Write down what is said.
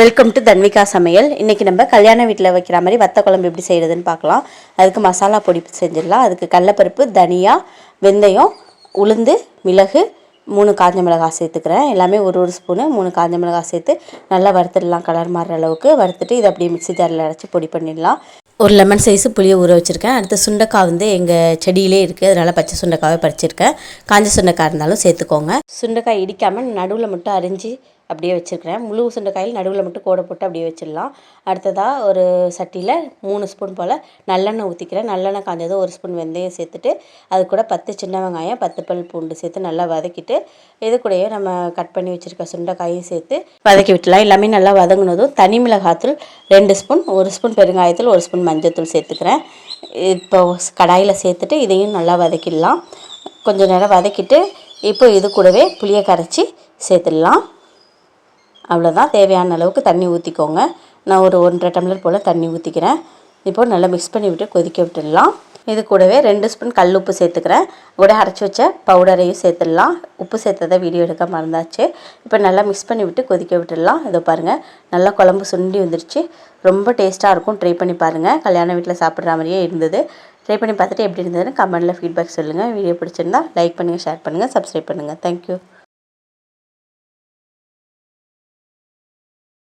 Welcome to Tanvika சமையல் இன்றைக்கி நம்ம கல்யாண வீட்டில் வைக்கிற மாதிரி வத்த குழம்பு எப்படி செய்கிறதுன்னு பார்க்கலாம். அதுக்கு மசாலா பொடி செஞ்சிடலாம். அதுக்கு கடலப்பருப்பு தனியா வெந்தயம் உளுந்து மிளகு மூணு காஞ்ச மிளகாய் சேர்த்துக்கிறேன். எல்லாமே ஒரு ஒரு ஸ்பூனு மூணு காஞ்ச மிளகாய் சேர்த்து நல்லா வறுத்துடலாம் கலர் மாறுற அளவுக்கு. வறுத்துட்டு இதை அப்படியே மிக்ஸி ஜாரில் அரைச்சி பொடி பண்ணிடலாம். ஒரு லெமன் சைஸு புளியை ஊற வச்சுருக்கேன். அடுத்து சுண்டைக்காய் வந்து எங்கள் செடியிலே இருக்குது அதனால் பச்சை சுண்டைக்காவே பறிச்சிருக்கேன். காஞ்ச சுண்டைக்காய் இருந்தாலும் சேர்த்துக்கோங்க. சுண்டைக்காய் இடிக்காமல் நடுவில் மட்டும் அரிஞ்சு அப்படியே வச்சுருக்கிறேன். முழு சுண்டைக்காயில் நடுவில் மட்டும் கோடை போட்டு அப்படியே வச்சிடலாம். அடுத்ததாக ஒரு சட்டியில் மூணு ஸ்பூன் போல் நல்லெண்ணெய் ஊற்றிக்கிறேன் நல்லெண்ணெய் காஞ்சதும் ஒரு ஸ்பூன் வெந்தயம் சேர்த்துட்டு அது கூட பத்து சின்ன வெங்காயம் பத்து பல் பூண்டு சேர்த்து நல்லா வதக்கிட்டு இது கூடயே நம்ம கட் பண்ணி வச்சுருக்க சுண்டைக்காயும் சேர்த்து வதக்கி விட்டுலாம் எல்லாமே நல்லா வதங்கினதும் தனி மிளகாத்தூள் ரெண்டு ஸ்பூன் ஒரு ஸ்பூன் பெருங்காயத்தூள் ஒரு ஸ்பூன் மஞ்சத்தூள் சேர்த்துக்கிறேன். இப்போ கடாயில் சேர்த்துட்டு இதையும் நல்லா வதக்கிடலாம். கொஞ்சம் நேரம் வதக்கிட்டு இப்போ இது கூடவே புளியை கரைச்சி சேர்த்துடலாம். அவ்வளோதான் தேவையான அளவுக்கு தண்ணி ஊற்றிக்கோங்க நான் ஒரு ஒன்றரை டம்ளர் போல் தண்ணி ஊற்றிக்கிறேன் இப்போ நல்லா மிக்ஸ் பண்ணி விட்டு கொதிக்க விட்டுடலாம். இது கூடவே ரெண்டு ஸ்பூன் கல் உப்பு சேர்த்துக்கிறேன். கூட அரைச்சி வச்ச பவுடரையும் சேர்த்துடலாம். உப்பு சேர்த்ததை வீடியோ எடுக்க மறந்தாச்சு. இப்போ நல்லா மிக்ஸ் பண்ணி விட்டு கொதிக்க விட்டுடலாம். இதை பாருங்கள் நல்லா குழம்பு சுண்டி வந்துருச்சு. ரொம்ப டேஸ்ட்டாக இருக்கும். ட்ரை பண்ணி பாருங்கள் கல்யாண வீட்டில் சாப்பிட்ற மாதிரியே இருந்தது. ட்ரை பண்ணி பார்த்துட்டு எப்படி இருந்ததுன்னு கமெண்ட்டில் ஃபீட்பேக் சொல்லுங்கள் வீடியோ பிடிச்சிருந்தா லைக் பண்ணுங்கள் ஷேர் பண்ணுங்கள் சப்ஸ்கிரைப் பண்ணுங்கள் தேங்க்யூ